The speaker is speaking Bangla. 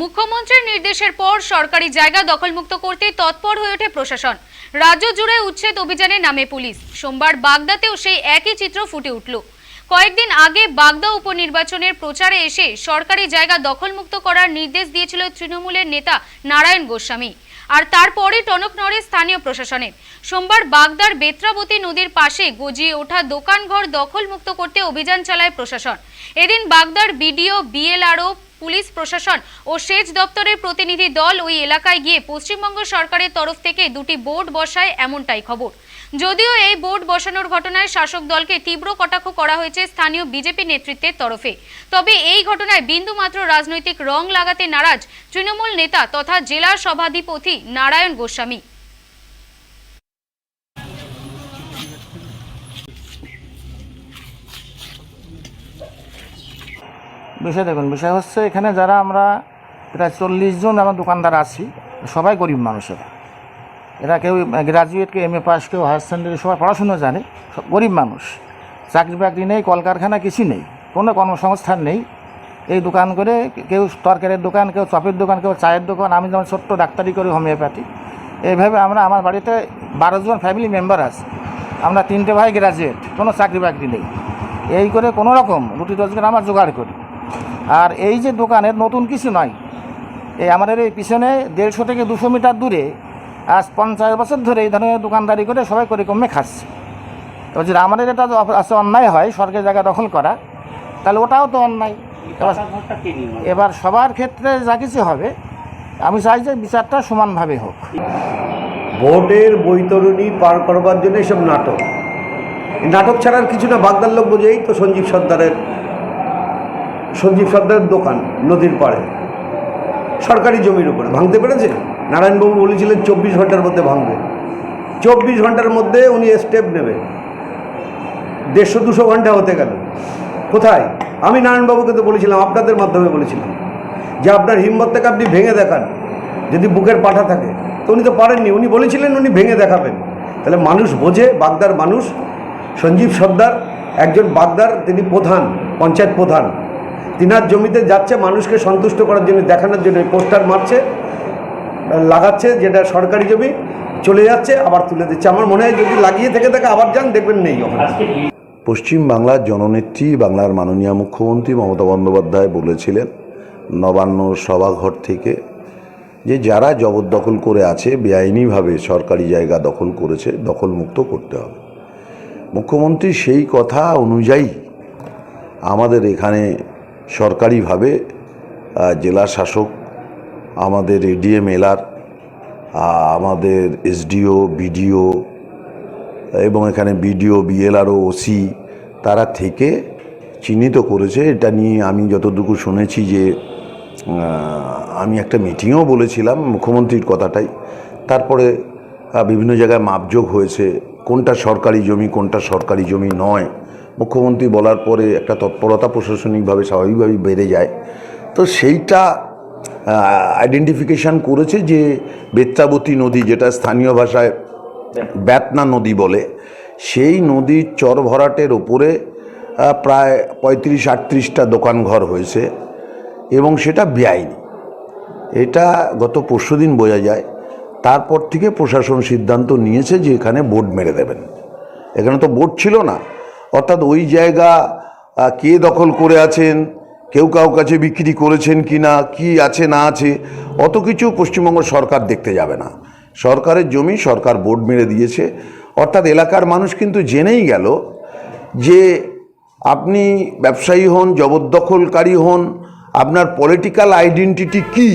মুখ্যমন্ত্রীর নির্দেশের পর সরকারি জায়গা দখলমুক্ত করতে তৎপর হয়ে ওঠে প্রশাসন। রাজ্য জুড়ে উচ্ছেদ অভিযানে নামে পুলিশ। সোমবার বাগদাতেও সেই একই চিত্র ফুটে উঠল। কয়েকদিন আগে বাগদা উপনির্বাচনের প্রচারে এসে সরকারি জায়গা দখলমুক্ত করার নির্দেশ দিয়েছিল তৃণমূলের নেতা নারায়ণ গোস্বামী। আর তারপরে টনক নড়ে স্থানীয় প্রশাসনের। সোমবার বাগদার বেত্রাবতী নদীর পাশে গজিয়ে ওঠা দোকানঘর দখলমুক্ত করতে অভিযান চালায় প্রশাসন। এদিন বাগদার বিডিও, বিএলআরও পুলিশ, প্রশাসন ও সেচ দপ্তরের প্রতিনিধি দল ওই এলাকায় গিয়ে পশ্চিমবঙ্গ সরকারের তরফ থেকে দুটি বোর্ড বসায় এমনটাই খবর। যদিও এই বোর্ড বসানোর ঘটনায় শাসক দলকে তীব্র কটাক্ষ করা হয়েছে স্থানীয় বিজেপি নেতৃত্বের তরফে। তবে এই ঘটনায় বিন্দুমাত্র রাজনৈতিক রং লাগাতে নারাজ তৃণমূল নেতা তথা জেলা সভাধিপতি নারায়ণ গোস্বামী। বিষয় দেখুন, বিষয় হচ্ছে এখানে যারা আমরা প্রায় চল্লিশ জন আমার দোকানদার আছি, সবাই গরিব মানুষেরা। এরা কেউ গ্রাজুয়েট কেউ এম এ পাস কেউ হায়ার সেকেন্ডারি সবাই পড়াশুনো জানে, সব গরিব মানুষ। চাকরি বাকরি নেই, কলকারখানা কিছু নেই, কোনো কর্মসংস্থান নেই। এই দোকান করে কেউ তরকারির দোকান, কেউ চপের দোকান, কেউ চায়ের দোকান, আমি যেমন ছোট্ট ডাক্তারি করি, হোমিওপ্যাথি। এইভাবে আমরা আমার বাড়িতে বারো জন ফ্যামিলি মেম্বার আছে। আমরা তিনটে ভাই গ্রাজুয়েট কোনো চাকরি বাকরি নেই। এই করে কোনো রকম রুটি রোজগার আমার জোগাড় করি। আর এই যে দোকানের নতুন কিছু নয় এই আমাদের এই পিছনে দেড়শো থেকে দুশো মিটার দূরে আজ পঞ্চাশ বছর ধরে এই ধরনের দোকানদারি করে সবাই করে কমে খাচ্ছে। তো যদি আমাদের এটা তো আছে অন্যায় হয় সরকারি জায়গা দখল করা তাহলে ওটাও তো অন্যায়। এবার এবার সবার ক্ষেত্রে যা কিছু হবে আমি চাই যে বিচারটা সমানভাবে হোক। ভোটের বৈতরণী পার করবার জন্য এসব নাটক। নাটক ছাড়ার কিছু না বাগদার লোক বোঝেই তো সঞ্জীব সর্দারের সঞ্জীব সর্দারের দোকান নদীর পাড়ে। সরকারি জমির উপরে। ভাঙতে পেরেছে? নারায়ণবাবু বলেছিলেন চব্বিশ ঘণ্টার মধ্যে ভাঙবে। চব্বিশ ঘণ্টার মধ্যে উনি স্টেপ নেবে। দেড়শো দুশো ঘণ্টা হতে গেল। কোথায়? আমি নারায়ণবাবুকে তো বলেছিলাম, আপনাদের মাধ্যমে বলেছিলাম। যে আপনার হিম্মত থেকে আপনি ভেঙে দেখান। যদি বুকের পাঠা থাকে। তো উনি তো পারেননি। উনি বলেছিলেন উনি ভেঙে দেখাবেন। তাহলে মানুষ বোঝে, বাগদার মানুষ, সঞ্জীব সর্দার, একজন বাগদার, তিনি প্রধান, পঞ্চায়েত প্রধান। তিনার জমিতে যাচ্ছে মানুষকে সন্তুষ্ট করার জন্য দেখানোর জন্য পোস্টার মারছে লাগাচ্ছে যেটা সরকারি জমি চলে যাচ্ছে আবার তুলে দিচ্ছে। আমার মনে হয় যদি লাগিয়ে থেকে থাকে আবার যান দেখবেন নেই পশ্চিম বাংলার জননেত্রী বাংলার মাননীয় মুখ্যমন্ত্রী মমতা বন্দ্যোপাধ্যায় বলেছিলেন নবান্ন সভাঘর থেকে যে যারা জবরদখল করে আছে বেআইনিভাবে সরকারি জায়গা দখল করেছে দখলমুক্ত করতে হবে। মুখ্যমন্ত্রী সেই কথা অনুযায়ী আমাদের এখানে সরকারিভাবে জেলা শাসক আমাদের এডিএম এলার আমাদের এসডিও বিডিও এবং এখানে বিডিও বিএলআরও ওসি তারা থেকে চিহ্নিত করেছে। এটা নিয়ে আমি যতটুকু শুনেছি যে আমি একটা মিটিংয়েও বলেছিলাম মুখ্যমন্ত্রীর কথাটাই। তারপরে বিভিন্ন জায়গায় মাপযোগ হয়েছে, কোনটা সরকারি জমি, কোনটা সরকারি জমি নয়। মুখ্যমন্ত্রী বলার পরে একটা তৎপরতা প্রশাসনিকভাবে স্বাভাবিকভাবেই বেড়ে যায়। তো সেইটা আইডেন্টিফিকেশান করেছে যে বেত্রাবতী নদী, যেটা স্থানীয় ভাষায় ব্যাতনা নদী বলে, সেই নদীর চর ভরাটের ওপরে প্রায় পঁয়ত্রিশ আটত্রিশটা দোকানঘর হয়েছে এবং সেটা বেআইনি। এটা গত পরশুদিন বোঝা যায়। তারপর থেকে প্রশাসন সিদ্ধান্ত নিয়েছে যে এখানে বোর্ড মেরে দেবেন। এখানে তো বোর্ড ছিল না। অর্থাৎ ওই জায়গা কে দখল করে আছেন, কেউ কাউ কাছে বিক্রি করেছেন কি না কি আছে, না আছে, অত কিছু পশ্চিমবঙ্গ সরকার দেখতে যাবে না। সরকারের জমি সরকার বোর্ড মেরে দিয়েছে। অর্থাৎ এলাকার মানুষ কিন্তু জেনেই গেল যে আপনি ব্যবসায়ী হন, জবরদখলকারী হন, আপনার পলিটিক্যাল আইডেন্টিটি কী?